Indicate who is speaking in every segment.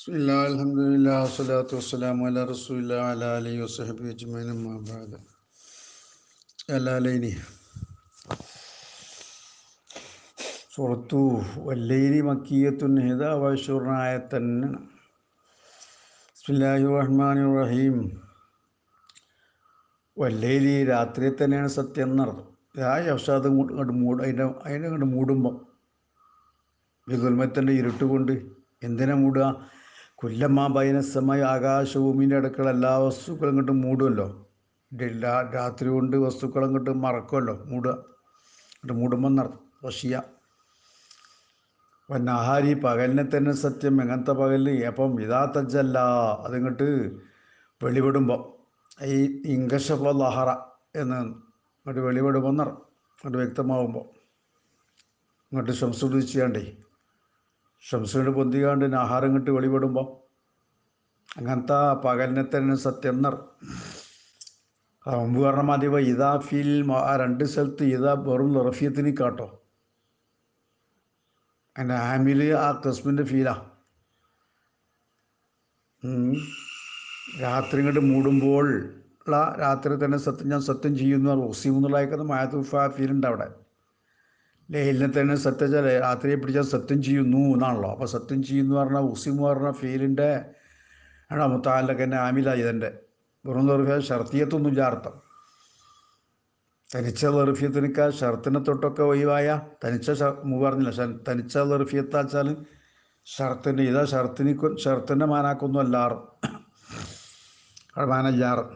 Speaker 1: ബിസ്മില്ലാ റഹീം. വല്ലൈലി രാത്രി തന്നെയാണ് സത്യം എന്നർത്ഥം ആ അവസാദം അങ്ങോട്ട് മൂട് അതിന്റെ അതിനെ അങ്ങോട്ട് മൂടുമ്പോൾ വികുൽമത്തിന്റെ ഇരുട്ട് കൊണ്ട് എന്തിനാ മൂടുക? കുല്ലമ്മ ബൈനസമയ ആകാശഭൂമിന്റെ അടുക്കള എല്ലാ വസ്തുക്കളും ഇങ്ങോട്ട് മൂടുമല്ലോ. എല്ലാ രാത്രി കൊണ്ട് വസ്തുക്കൾ ഇങ്ങോട്ട് മറക്കുമല്ലോ. മൂടുക. എന്നിട്ട് മൂടുമ്പോൾ നടത്തും വശിയ വന്നാഹാരി പകലിനെ തന്നെ സത്യം എങ്ങനത്തെ പകലിൽ അപ്പം ഇതാ തജ്ജല്ല. അതിങ്ങോട്ട് വെളിപെടുമ്പോൾ ഈ ഇങ്കഷഫ ലഹറ എന്ന് ഇങ്ങോട്ട് വെളിപെടുമ്പോൾ നിറ അങ്ങോട്ട് വ്യക്തമാവുമ്പോൾ ഇങ്ങോട്ട് ശംസുദിച്ചാണ്ടേ ഷംസുകൊണ്ട് പൊന്തികാണ്ട് ആഹാരം കിട്ടി വെളിപെടുമ്പോൾ അങ്ങനത്തെ പകലിനെ തന്നെ സത്യം എന്നർ മുമ്പ് പറഞ്ഞ മതി ഇതാ ഫീൽ ആ രണ്ട് സ്ഥലത്ത് ഇതാ വെറും റഫിയത്തിന് കാട്ടോ എന്റെ ആമിൽ ആ കസ്മിന്റെ ഫീലാ. രാത്രി ഇങ്ങോട്ട് മൂടുമ്പോൾ ഉള്ള രാത്രി തന്നെ സത്യം ഞാൻ സത്യം ചെയ്യുന്നു. റോസിമെന്നുള്ള എന്നുള്ളതായിരിക്കുന്ന മായത്തുഫ ഫീലുണ്ട് അവിടെ. ലേലിനെ തന്നെ സത്യം രാത്രിയെ പിടിച്ചാൽ സത്യം ചെയ്യുന്നു എന്നാണല്ലോ. അപ്പോൾ സത്യം ചെയ്യുന്നു പറഞ്ഞാൽ ഉസിം പറഞ്ഞ ഫീലിന്റെ ആണ് മുത്താലൊക്കെ എന്നെ ആമില ഇതെന്റെ. വെറും ദർഫിയ ഷർത്തിയത്തൊന്നും അർത്ഥം. തനിച്ച ദർഫിയത്തിനൊക്കെ ഷർത്തിനെ തൊട്ടൊക്കെ ഒഴിവായ തനിച്ച മൂ പറഞ്ഞില്ല തനിച്ച ദർഫിയത്താച്ചാൽ ഷർത്തിന്റെ ഇതാ ഷർത്തിന് ഷർത്തിന്റെ മാനാക്കൊന്നും അല്ലാറും. മാനല്ലാറും.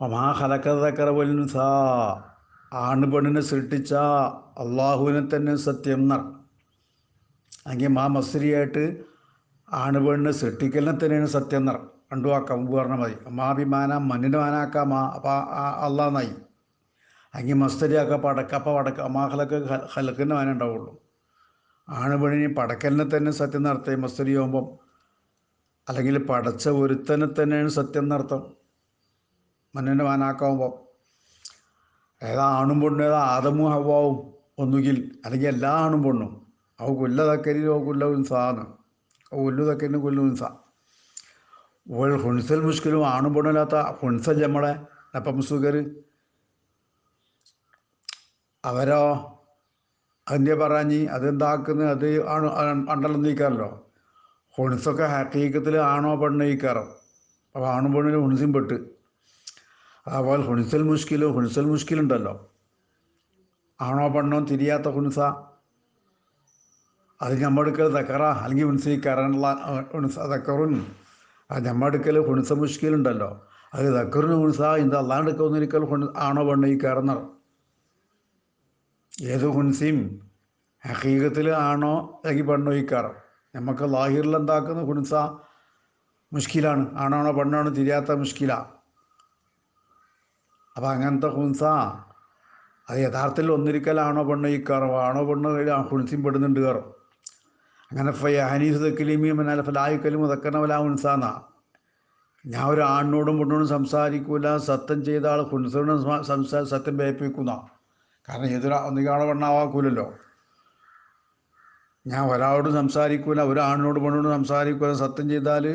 Speaker 1: ഒമാ ഹലക്കതക്കറ പോലും സാ ആണ് പെണ്ണിനെ സൃഷ്ടിച്ച അള്ളാഹുവിനെ തന്നെ സത്യം എന്നാണ് അല്ലെങ്കിൽ മാ മസ്രിയായിട്ട് ആണ് പെണ്ണിനെ സൃഷ്ടിക്കലിനെ തന്നെയാണ് സത്യം എന്നറ രണ്ടു ആക്കാം മുമ്പ് പറഞ്ഞാൽ മതി മാഭിമാന മണ്ണിന്റെ മാനാക്കാം മാ അപ്പം അള്ളാന്നായി അല്ലെങ്കിൽ മസ്തരിയാക്ക പടക്ക അപ്പം പടക്ക മാഹലക്ക് ഹലക്കിന്റെ മാന ഉണ്ടാവുള്ളൂ. ആണ് പെണ്ണിന് പടക്കലിനെ തന്നെ സത്യം നടത്തി മസ്തരി ആകുമ്പം അല്ലെങ്കിൽ പടച്ച ഒരുത്തനെ തന്നെയാണ് സത്യം നടത്തം മണ്ണിന്റെ മാനാക്കാവുമ്പോൾ ഏതാ ആണും പെണ്ണും ഏതാ ആദമും ഹവാവും ഒന്നുകിൽ അല്ലെങ്കിൽ എല്ലാ ആണും പെണ്ണും. അവ കൊല്ല തക്കരിലോ കൊല്ല ഉൻസാന്ന് കൊല്ലു തക്കരിനും കൊല്ലു ഉൻസ. ഓൾ ഹുൺസൽ മുഷ്കിലും ആണും പെണ്ണുമില്ലാത്ത ഹുൺസൽ നമ്മളെ അപ്പം സുഗർ. അവരോ അതിന്റെ പറഞ്ഞ്? അതെന്താക്കുന്നത്? അത് ആണ് അണ്ടലം നീക്കാറല്ലോ ഹുൺസൊക്കെ ഹക്കീക്കത്തിൽ ആണോ പെണ്ണോ നീക്കാറോ അപ്പോൾ ആണും പെണ്ണിനും ഹുൺസും പെട്ട്. അതുപോലെ ഹുണിസൽ മുഷ്കിലു ഹുണിസൽ മുഷ്കിലുണ്ടല്ലോ. ആണോ പെണ്ണോ തിരിയാത്ത ഹുണിസ അത് ഞമ്മടുക്കൽ തക്കറ അല്ലെങ്കിൽ ഹുണിസി കറണുള്ള ഹുണിസ തക്കറുൻ അത് ഞമ്മടുക്കൽ ഹുണിസ മുഷ്കിലുണ്ടല്ലോ. അത് തക്കറിന് ഹുണിസ ഇത് അല്ലാണ്ടൊക്കെ ഒന്നിരിക്കൽ ആണോ പെണ്ണോ ഈ കറന്നർ ഏത് ഹുൺസിയും ഹീകത്തിൽ ആണോ അല്ലെങ്കിൽ പെണ്ണോ ഈ കറ നമുക്ക് ലാഹിറിൽ എന്താക്കുന്ന ഹുണിസ മുഷ്കിലാണ്. ആണോ ആണാണോ പെണ്ണാണോ തിരിയാത്ത മുഷ്കിലാണ് അപ്പം അങ്ങനത്തെ ഹുൻസ. അത് യഥാർത്ഥത്തിൽ ഒന്നിരിക്കലാണോ പെണ്ണ്? ഈ കറവ് ആണോ പെണ്ണ്? ഹുൻസിയും പെടുന്നുണ്ട് കയറും അങ്ങനെ ഹനീസ് തക്കിലിമി മനാല ഫലായുക്കലും തക്കനവല ഹുൻസാന്നാ ഞാൻ ഒരു ആണിനോടും പെണ്ണോടും സംസാരിക്കൂല. സത്യം ചെയ്ത ആൾ ഹുൻസോടും സംസാ സത്യം പേപ്പിക്കുന്ന കാരണം ഏതൊരു ഒന്നിക്കാണോ പെണ്ണാവാക്കൂലല്ലോ. ഞാൻ ഒരാളോടും സംസാരിക്കൂല ഒരു ആണിനോട് പെണ്ണോടും സംസാരിക്കൂല. സത്യം ചെയ്താൽ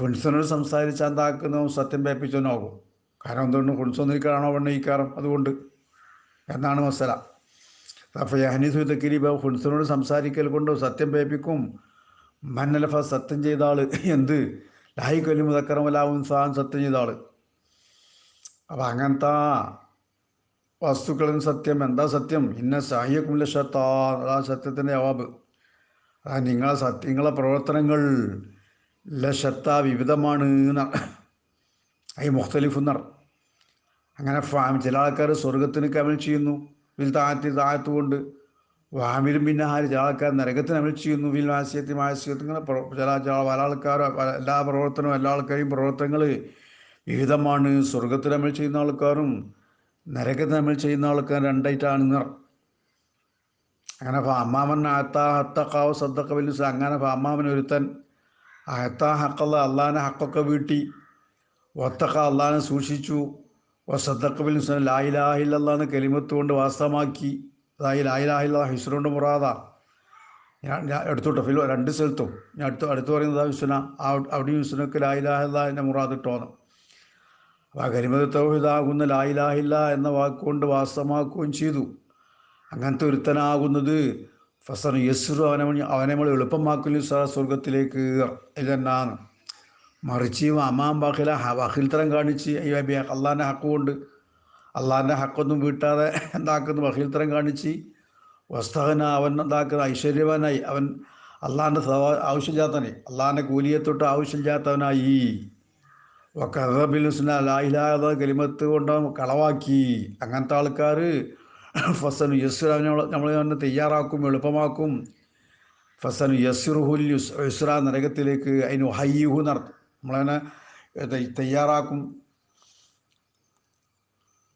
Speaker 1: ഹുൻസനോട് സംസാരിച്ചാൽ എന്താക്കുന്ന സത്യം പേപ്പിച്ചവനാകും. കാരണം എന്തുകൊണ്ട് ഹുൺസൊന്നിരിക്കാണോ പെണ്ണ് ഈക്കാരം അതുകൊണ്ട് എന്നാണ് മസല. അപ്പോൾ ഹനീസ് തക്കിരിബ ഹുൻസനോട് സംസാരിക്കൽ കൊണ്ട് സത്യം പേപ്പിക്കും. മന്നലഫ സത്യം ചെയ്ത ആൾ എന്ത് ലായി കൊല്ലി സാൻ സത്യം ചെയ്ത ആൾ അപ്പം അങ്ങനത്തെ വസ്തുക്കളും സത്യം. എന്താ സത്യം? ഇന്ന സാഹിയക്കും ലക്ഷത്താ അതാ സത്യത്തിന്റെ ജവാബ്. അതാ നിങ്ങളെ സത്യങ്ങളെ പ്രവർത്തനങ്ങൾ ലക്ഷത്താ വിവിധമാണ് എന്നാണ്. ഈ മുഖ്തലിഫ് എന്നർ അങ്ങനെ ഫാം ചില ആൾക്കാർ സ്വർഗത്തിന് കമൽ ചെയ്യുന്നു വിൽ താഴ്ത്തി താഴ്ത്തുകൊണ്ട്. വാമിലും പിന്നെ ആര് ചില ആൾക്കാർ നരകത്തിന് അമൽ ചെയ്യുന്നു വിൽ മാസ്യത്തി ആശയത്തിൽ ചില ചില പല ആൾക്കാർ എല്ലാ പ്രവർത്തനവും എല്ലാ ആൾക്കാരെയും പ്രവർത്തനങ്ങൾ വിഹിതമാണ് സ്വർഗത്തിന് അമൽ ചെയ്യുന്ന ആൾക്കാരും നരകത്തിന് അമൽ ചെയ്യുന്ന ആൾക്കാർ രണ്ടായിട്ടാണ് നിർ അങ്ങനെ അമ്മാമൻ ആത്താ ഹത്തക്കാവ് സദ്ദക്ക വലിയ അങ്ങനെ അമ്മാമൻ ഒരുത്തൻ. ആത്താ ഹക്കല്ല അള്ളാഹാനെ ഹക്കൊക്കെ വീട്ടി. ഒത്തക്ക അള്ളാനെ സൂക്ഷിച്ചു. വസത്തക്കബിൽ ലായിലാഹില്ലെന്ന് കെലിമത്ത് കൊണ്ട് വാസ്തവമാക്കി. അതായത് ലായിലാഹില്ല ഹിസ്റുകൊണ്ട് മുറാദ. ഞാൻ ഞാൻ എടുത്തോട്ടെ ഫിലോ രണ്ട് സ്ഥലത്തും. ഞാൻ അടുത്ത് അടുത്ത് പറയുന്നത് വിശ്വന അവിടെ വിശ്വനക്ക് ലായിലാഹില്ല എന്നെ മുറാദിട്ടോന്ന് അപ്പോൾ ആ കരിമത തൗഹിദാകുന്ന ലായിലാഹില്ല എന്ന വാക്കുകൊണ്ട് വാസ്തവമാക്കുകയും ചെയ്തു. അങ്ങനത്തെ ഒരുത്തനാകുന്നത് ഫസർ യസ്റു അവനെ അവനെ നമ്മൾ എളുപ്പമാക്കുന്നു സ്വർഗത്തിലേക്ക് ഇതെന്നാണ്. മറിച്ച് അമാം ബഹില വഹീൽത്തരം കാണിച്ച് അള്ളാന്റെ ഹക്ക് കൊണ്ട് അള്ളാന്റെ ഹക്കൊന്നും വീട്ടാതെ എന്താക്കുന്നു? വഹീൽത്തരം കാണിച്ച് വസ്തകന അവൻ എന്താക്കുന്ന? ഐശ്വര്യവാനായി. അവൻ അള്ളാന്റെ ആവശ്യമില്ലാത്തവനായി. അള്ളാന്റെ കൂലിയെ തൊട്ട് ആവശ്യമില്ലാത്തവനായി കഥബിൽ ഹുസ്ന ലായിലാത കലിമത്ത് കൊണ്ട് കളവാക്കി. അങ്ങനത്തെ ആൾക്കാർ ഫസനു അവനെ നമ്മൾ തന്നെ തയ്യാറാക്കും എളുപ്പമാക്കും. ഫസനു യസ്റുഹുൽ യുസ് യുസ്ര നരകത്തിലേക്ക് അതിന് ഹയ്യുഹു നടത്തും നമ്മളതിനെ തയ്യാറാക്കും.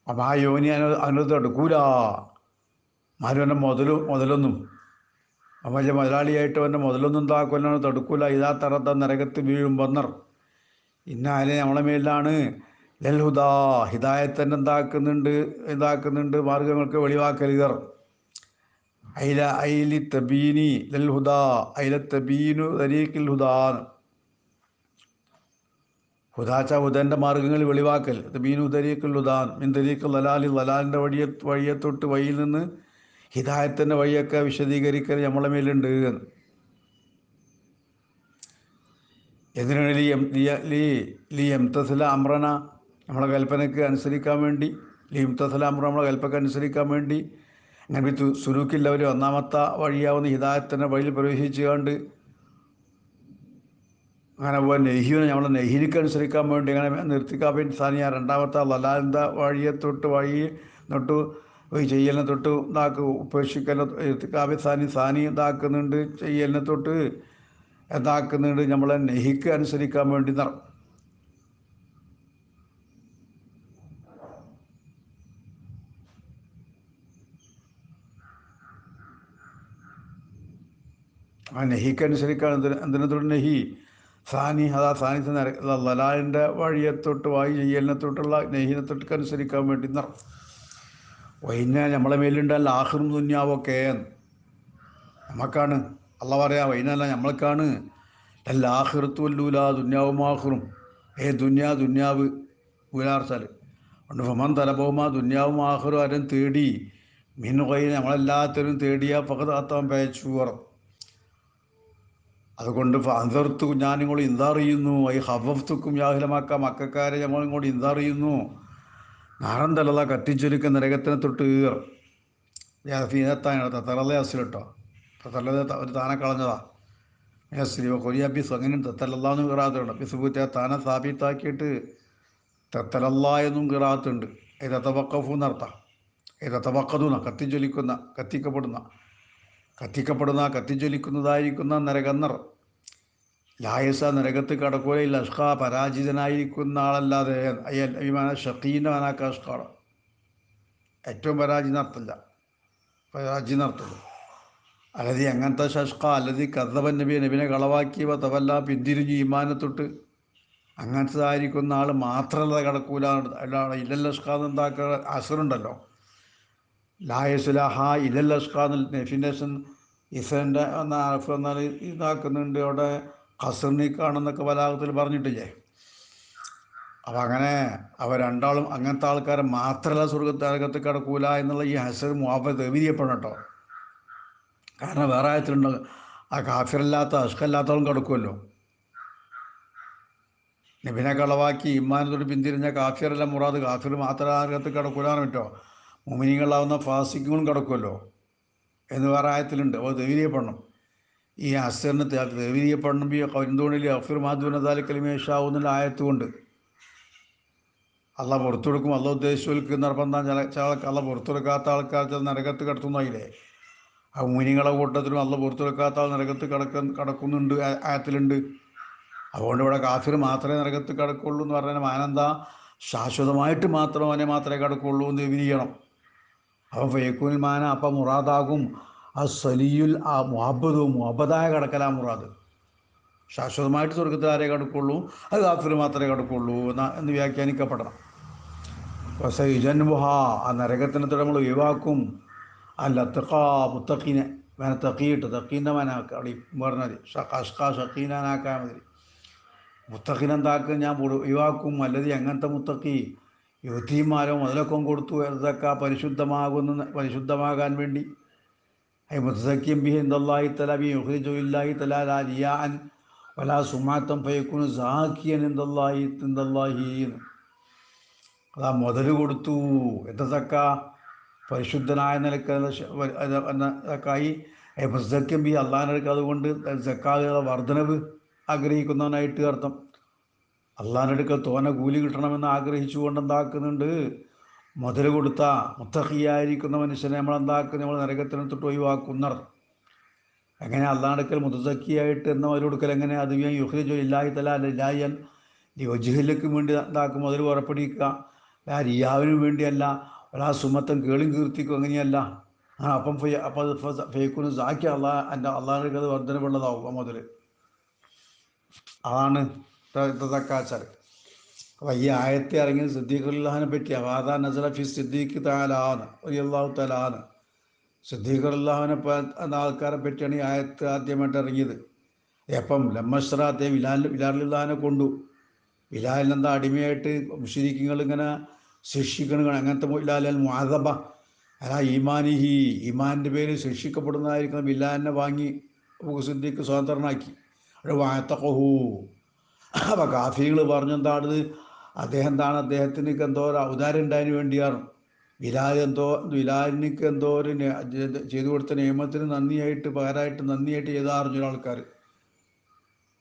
Speaker 1: അപ്പം ആ യോനി അതിന് അതിനകത്ത് എടുക്കൂല. മാരുവന്റെ മുതൽ മുതലൊന്നും. അപ്പം വലിയ മുതലാളിയായിട്ട് അവന്റെ മുതലൊന്നും എന്താക്കുമല്ലോ തടുക്കൂല ഇതാ തറത്ത നരകത്ത് വീഴും വന്നർ. ഇന്നാലെ നമ്മളെ മേലാണ് ലൽഹുദാ ഹിദായത്തന്നെ എന്താക്കുന്നുണ്ട് ഇതാക്കുന്നുണ്ട് മാർഗങ്ങൾക്ക് വെളിവാക്കലുകർ ഐല ഐലി തബീനി ലൽഹുദാ ഐല തബീനു തരീഖിൽ ഹുദാന്ന് ഹുദാച്ച ഹുദന്റെ മാർഗങ്ങൾ വെളിവാക്കൽ. മീൻ തരീഖിൽ ഉദാൻ മീൻ തരീഖിൽ ലലാലി ലലാലിന്റെ വഴിയെ വഴിയെ തൊട്ട് വഴിയിൽ നിന്ന് ഹിദായത്തിന്റെ വഴിയൊക്കെ വിശദീകരിക്കൽ നമ്മളെ മേലുണ്ട്. എന്തിനാണ് ലീ എം ലി ലി എംതസില അമ്രന നമ്മളെ കൽപ്പനയ്ക്ക് അനുസരിക്കാൻ വേണ്ടി ലി എംതസില അമ്ര നമ്മളെ കൽപ്പനയ്ക്ക് അനുസരിക്കാൻ വേണ്ടി. അങ്ങനെ സുലൂക്കില്ലവർ ഒന്നാമത്തെ വഴിയാവുന്ന ഹിദായത്തിന്റെ വഴിയിൽ പ്രവേശിച്ചുകൊണ്ട് അങ്ങനെ പോയി നെഹിനെ നമ്മളെ നെഹിനിക്ക് അനുസരിക്കാൻ വേണ്ടി അങ്ങനെ നിർത്തിക്കാൻ വേണ്ടി സാനിയ രണ്ടാമത്തെ ലലാലിന്റെ വഴിയെ തൊട്ട് വഴി തൊട്ട് ചെയ്യലിനെ തൊട്ട് ഇതാക്ക് ഉപേക്ഷിക്കലിനെ നിർത്തിക്കാവി സാനി സാനി ഇതാക്കുന്നുണ്ട് ചെയ്യലിനെ തൊട്ട് ഇതാക്കുന്നുണ്ട് നമ്മളെ നെഹിക്ക് അനുസരിക്കാൻ വേണ്ടി നട ആ നെഹിക്ക് അനുസരിക്കാൻ എന്തിനെ തൊട്ട് നെഹി സാനി അതാ സാനി ലലാലിന്റെ വഴിയെ തൊട്ട് വായു ചെയ്യലിനെ തൊട്ടുള്ള നെഹിനെ തൊട്ട് അനുസരിക്കാൻ വേണ്ടി നട വൈന നമ്മളെ മേലുണ്ടല്ല ആഹ്റും തുന്യാവൊക്കെ നമുക്കാണ് അല്ല പറയാ വൈനല്ല നമ്മൾക്കാണ് അല്ല ആഹ്റത്തുവല്ലൂല ദുന്യാവും ആഹ്റും ഏ ദുന്യാ ദുന്യാവ്. ഊലാർച്ചാൽ അതുകൊണ്ട് ഫമൻ തലപോമ ദുന്യാവും ആഹ്റും ആരും തേടി. മീൻ കൈ നമ്മളെല്ലാത്തവരും തേടിയ പേച്ചു പേച്ചുവർ അതുകൊണ്ട് അന്തർത്തു ഞാനിങ്ങോട് ഇന്താറിയുന്നു. ഈ ഹവഫ്തുക്കും യാഹിലമാക്ക. മക്കാരെ ഞങ്ങളിങ്ങോട് ഇന്താറിയുന്നു. നാടൻ തലത കത്തിച്ചൊരുക്ക നരകത്തിനെ തൊട്ട് ഈർ ഫീനത്താനാണ് തത്തറല അസിലിട്ടോ തത്തല്ല ഒരു താനെ കളഞ്ഞതാ. യസ്രി കൊരിയാബിസ് അങ്ങനെ തത്തലല്ലാന്നും കിറാത്തുണ്ട് ബിസുബൂറ്റ താനെ സ്ഥാപിത്താക്കിയിട്ട് തത്തലല്ല എന്നും കീറാത്തുണ്ട്. ഇത് തവക്കഫു എന്നർത്ഥം ഇത് തവക്കതുന്ന കത്തിച്ചൊലിക്കുന്ന കത്തിക്കപ്പെടുന്ന. കത്തിക്കപ്പെടുന്ന കത്തിജ്വലിക്കുന്നതായിരിക്കുന്ന നരകന്നർ ലായസ നരകത്ത് കടക്കൂലയിൽ അഷ്ക പരാജിതനായിരിക്കുന്ന ആളല്ലാതെ അയ്യമാന മാനാക്ക അഷ്കാണ് ഏറ്റവും പരാജിതർത്ഥമില്ല പരാജിതർത്ഥമുള്ളൂ അല്ലതി അങ്ങനത്തെ ഷഷ്ക അല്ലതി കഥവൻ നബി നബിനെ കളവാക്കിയവ തവല്ല പിന്തിരിഞ്ഞ് ഇമാനത്തൊട്ട് തൊട്ട് അങ്ങനത്തതായിരിക്കുന്ന ആൾ മാത്രമല്ല കടക്കൂല. അല്ലാതെ ഇല്ലല്ലഷ്ക എന്താക്കുക അസറുണ്ടല്ലോ ലായസുലഹ ഇല്ലല്ലഷ്ക ഡെഫിനേഷൻ ഇസന്റെ അർഫ് എന്നാൽ ഇതാക്കുന്നുണ്ട് അവിടെ ഖസറിനെ വലാഹത്തിൽ പറഞ്ഞിട്ടില്ലേ? അപ്പം അങ്ങനെ അവ രണ്ടാളും അങ്ങനത്തെ ആൾക്കാരെ മാത്രമല്ല സ്വർഗത്തകത്ത് കിടക്കൂല എന്നുള്ള ഈ ഹസർ മുഹാബത്ത് എവിരിയപ്പെടണം കേട്ടോ. കാരണം വേറെ ആയത്തിലുണ്ട്. ആ കാഫിറല്ലാത്ത അഷ്കല്ലാത്തവളും കിടക്കുമല്ലോ. നബിനെ കളവാക്കി ഇമ്മാനത്തോട് പിന്തിരിഞ്ഞ കാഫിറല്ല മുറാദ്. കാഫിർ മാത്രം ആർഗത്ത് കിടക്കൂലാണ് കേട്ടോ മുമിനികളാവുന്ന ഫാസിക്കുകളും കിടക്കുമല്ലോ. എന്ന് വേറെ ആയത്തിലുണ്ട്. അപ്പോൾ ധൈര്യപ്പെടണം ഈ അസറിന് ധൈര്യപ്പെടണം ഈ എന്തുകൊണ്ടില്ല അഫിർ മാധുവിനതാൽ കലിമേഷാവുന്നുള്ള ആയത്തുകൊണ്ട്. അല്ല പുറത്തു കൊടുക്കും. അല്ല ഉദ്ദേശിച്ചു നിർബന്ധം ചില ചില അല്ല പുറത്തു കൊടുക്കാത്ത ആൾക്കാർ ചില നരകത്ത് കിടത്തുന്നില്ലേ ആ മുനികളെ കൂട്ടത്തിലും അല്ല പുറത്തു കൊടുക്കാത്ത ആൾ നരകത്ത് കിടക്ക കിടക്കുന്നുണ്ട് ആയത്തിലുണ്ട്. അതുകൊണ്ട് ഇവിടെ കാഫിർ മാത്രമേ നരകത്ത് കിടക്കുള്ളൂ എന്ന് പറഞ്ഞാൽ മാനന്താ ശാശ്വതമായിട്ട് മാത്രം അവനെ മാത്രമേ കിടക്കുള്ളൂ എന്ന് വിരിയണം അപ്പം മാന അപ്പം മുറാദാകും. ആ സലിയുൽ ആ മുഹബദും മുഹബദായ കടക്കലാ മുറാദ്. ശാശ്വതമായിട്ട് സ്വർഗത്തിൽ ആരെ കടക്കുള്ളൂ? അത് കാഫിർ മാത്രമേ കടക്കുള്ളൂ എന്ന എന്ന് വ്യാഖ്യാനിക്കപ്പെടണം. സൈജൻബുഹ ആ നരകത്തിനത്തോടെ നമ്മൾ ഒഴിവാക്കും. അല്ല തെക്കാ മുത്തഖിനെ വേറെ തക്കീട്ട് തക്കീന്റെ മനാക്കുക അവിടെ പറഞ്ഞത് ഷക്കാ ഷക്കീനാനാക്കാൻ മതി. മുത്തഖിനെന്താക്കും ഞാൻ ഒഴിവാക്കും. അല്ലത് എങ്ങനത്തെ മുത്തഖി യുവതിമാരോ മുതലൊക്കെ കൊടുത്തു. സക്ക പരിശുദ്ധമാകുന്ന പരിശുദ്ധമാകാൻ വേണ്ടി. മുത്തഖിയും ബി ഹിന്ദല്ലാഹി തല ബി യുഹ്രിജുല്ലാഹി തല ലാ റിയാൻ വലാ സുമാത്തം ഫയക്കുന് സാക്കിയൻ ഹിന്ദല്ലാഹി എന്ന്. അതാ മുതൽ കൊടുത്തു. എത്തക്ക പരിശുദ്ധനായ നിലയ്ക്ക് എന്നൊക്കെയായി മുസക്കും ബി അള്ളാഹിനടുക്ക് അതുകൊണ്ട് സക്കാതെ വർധനവ് ആഗ്രഹിക്കുന്നവനായിട്ട് അർത്ഥം. അള്ളാഹിനടുക്കൽ തോന കൂലി കിട്ടണമെന്ന് ആഗ്രഹിച്ചുകൊണ്ട് എന്താക്കുന്നുണ്ട്? മുതൽ കൊടുത്ത മുത്തഹിയായിരിക്കുന്ന മനുഷ്യനെ നമ്മൾ എന്താക്കും നമ്മൾ നരകത്തിന് തൊട്ട് ഒഴിവാക്കുന്നർ. എങ്ങനെ അള്ളാഹടുക്കൽ മുതസക്കിയായിട്ട് എന്ന മുതൽ കൊടുക്കൽ എങ്ങനെ? അത് യുഹ്രിജോ ഇല്ലാഹി തല ലായൻ ലിവജുഹിലേക്ക് വേണ്ടി എന്താക്കും? മുതൽ പുറപ്പെടുവിക്കുക. ആ റിയാവിനും വേണ്ടിയല്ല. ഒരാ സുമത്തം കേളും കീർത്തിക്കും അങ്ങനെയല്ല. അപ്പം അപ്പം ഫേക്കുന്നു സാക്കി അള്ളാഹ് എന്റെ അള്ളാഹിനടുക്കൽ അത് വർധനവുള്ളതാവും ആ മുതൽ അതാണ് തക്കാച്ചാൽ അപ്പോൾ ഈ ആയത്തെ ഇറങ്ങിയത് സിദ്ദീഖുല്ലാഹിനെ പറ്റി അവാദാ നസല ഫി സിദ്ദീഖ് താലാന്ന് അള്ളാഹു തലാന്ന് സിദ്ദീഖുല്ലാഹിനെ എന്ന ആൾക്കാരെ പറ്റിയാണ് ഈ ആയത്ത് ആദ്യമായിട്ട് ഇറങ്ങിയത് എപ്പം ലമ്മശ്രാത്തെ വിലാൽ വിലാലുല്ലാഹിനെ കൊണ്ടു വിലാലിനെന്താ അടിമയായിട്ട് മുഷിരിക്കുകൾ ഇങ്ങനെ ശിക്ഷിക്കണം അങ്ങനത്തെ ബിലാൽ മാതബ അല്ല ഈമാനിഹി ഈമാന്റെ പേര് ശിക്ഷിക്കപ്പെടുന്നതായിരിക്കുന്ന ബിലാലിനെ വാങ്ങി സിദ്ദീഖ് സ്വതന്ത്രനാക്കി അവിടെ വായത്തഹു അപ്പം കാഫികൾ പറഞ്ഞെന്താണ് അദ്ദേഹം എന്താണ്? അദ്ദേഹത്തിന് എന്തോ ഉണ്ടായതിന് വേണ്ടിയാണ്. വിലാൽ എന്തോ വിലാലിനിക്ക് എന്തോ ഒരു ചെയ്തു കൊടുത്ത നിയമത്തിന് നന്ദിയായിട്ട് പകരമായിട്ട് നന്ദിയായിട്ട് ചെയ്താറിഞ്ഞ ആൾക്കാർ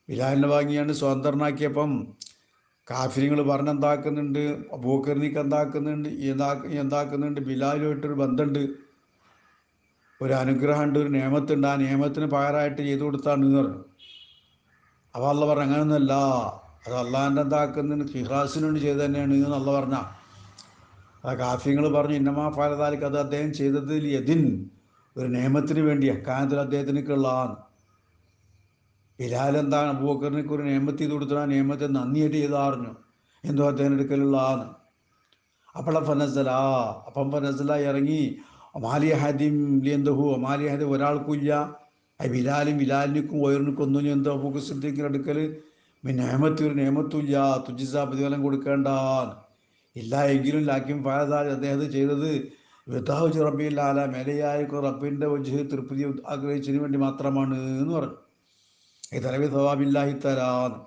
Speaker 1: വിലാലിനെ വാങ്ങിയാണ് സ്വതന്ത്രനാക്കിയപ്പം കാഫിരിങ്ങൾ പറഞ്ഞെന്താക്കുന്നുണ്ട് അബൂക്കറിനിക്ക് എന്താക്കുന്നുണ്ട്? എന്താ എന്താക്കുന്നുണ്ട്? ബിലാലുമായിട്ടൊരു ബന്ധമുണ്ട്. ഒരു അനുഗ്രഹമുണ്ട് ഒരു നിയമത്തുണ്ട്. ആ നിയമത്തിന് പകരമായിട്ട് ചെയ്തു കൊടുത്താണ് എന്ന് പറഞ്ഞു. അപ്പോൾ അള്ള പറഞ്ഞു അങ്ങനെയൊന്നുമല്ല. അത് അള്ളാഹിന്റെ എന്താക്കുന്നുണ്ട് വേണ്ടി ചെയ്ത് തന്നെയാണ് എന്ന് അല്ല പറഞ്ഞ. ആ കാഫ്യങ്ങൾ പറഞ്ഞു ഇന്നമാ ഫാലതാലിക്ക് അത് അദ്ദേഹം ചെയ്തതിൽ യതിൻ ഒരു നിയമത്തിന് വേണ്ടി അക്കാലത്തിൽ അദ്ദേഹത്തിനൊക്കെയുള്ളതാണ് ബിലാൽ എന്താണ്? അബൂബക്കറിനൊക്കെ ഒരു നിയമത്ത് ചെയ്ത് കൊടുത്തു ആ നിയമത്തെ നന്ദിയായിട്ട് ചെയ്താറിഞ്ഞു എന്തോ അദ്ദേഹം എടുക്കലുള്ളതാണ് അപ്പള ഫനസല അപ്പം ഫനസല ഇറങ്ങി ഒമാലി ഹദിം ലിയന്തഹു ഒമാലി ഹദി ഒരാൾക്കില്ല ബിലാലും ബിലാലിനിക്കും ഒയറിനിക്കും ഒന്നും എന്തോ അബൂക്ക് സിദ്ദീഖിന്റെ അടുക്കൽ നിയമത്തി ഒരു നിയമത്തുമില്ല തുജിസ പ്രതിഫലം കൊടുക്കേണ്ട ഇല്ല എങ്കിലും ലാക്കിം ഫാദാൽ അദ്ദേഹം ചെയ്തത് വിതാവ് റബ്ബിയില്ലാല മേലയായ റബ്ബിന്റെ വജ് തൃപ്തി ആഗ്രഹിച്ചതിന് വേണ്ടി മാത്രമാണ് എന്ന് പറഞ്ഞു. ഈ തലവി സവാബില്ലാഹി തരാന്ന്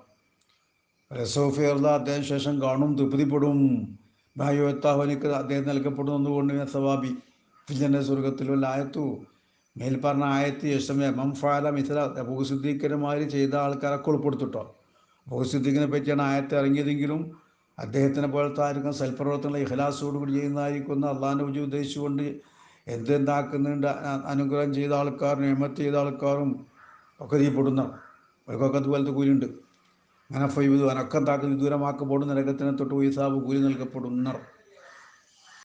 Speaker 1: റസോഫിയർദ അദ്ദേഹം ശേഷം കാണും തൃപ്തിപ്പെടും. ബായുവത്താഹുനിക്ക് അദ്ദേഹം നൽകപ്പെടുന്നു കൊണ്ട് സവാബി. പിന്നെ സ്വർഗത്തിലുള്ള ആയത്തു. മേൽ പറഞ്ഞ ആയത്ത് യശമേ മംഫാല മിഥല. അബൂസിദ്ദീഖിനുമാതിരി ചെയ്ത ആൾക്കാരൊക്കെ ഉൾപ്പെടുത്തിട്ടോ. അബൂസുദ്ദീഖിനെ പറ്റിയാണ് ആയത്തെ ഇറങ്ങിയതെങ്കിലും അദ്ദേഹത്തിനെ പോലത്തെ ആയിരിക്കും സൽപ്രവർത്തനങ്ങൾ ഇഹ്ലാസോടുകൂടി ചെയ്യുന്നതായിരിക്കുന്ന അള്ളാഹിനെ വിജയം ഉദ്ദേശിച്ചുകൊണ്ട് എന്തെന്താക്കുന്നുണ്ട് അനുഗ്രഹം ചെയ്ത ആൾക്കാരും നിയമത്ത് ചെയ്ത ആൾക്കാരും ഒക്കെ ചെയ്യപ്പെടുന്ന അവർക്കൊക്കെ അതുപോലത്തെ കൂലിയുണ്ട്. അങ്ങനെ ഫൈവ് അനക്കം താക്കുന്ന വിദൂരമാക്കപ്പെടുന്ന നരകത്തിനെ തൊട്ട് ഉയസാബ് കൂലി നൽകപ്പെടുന്നർ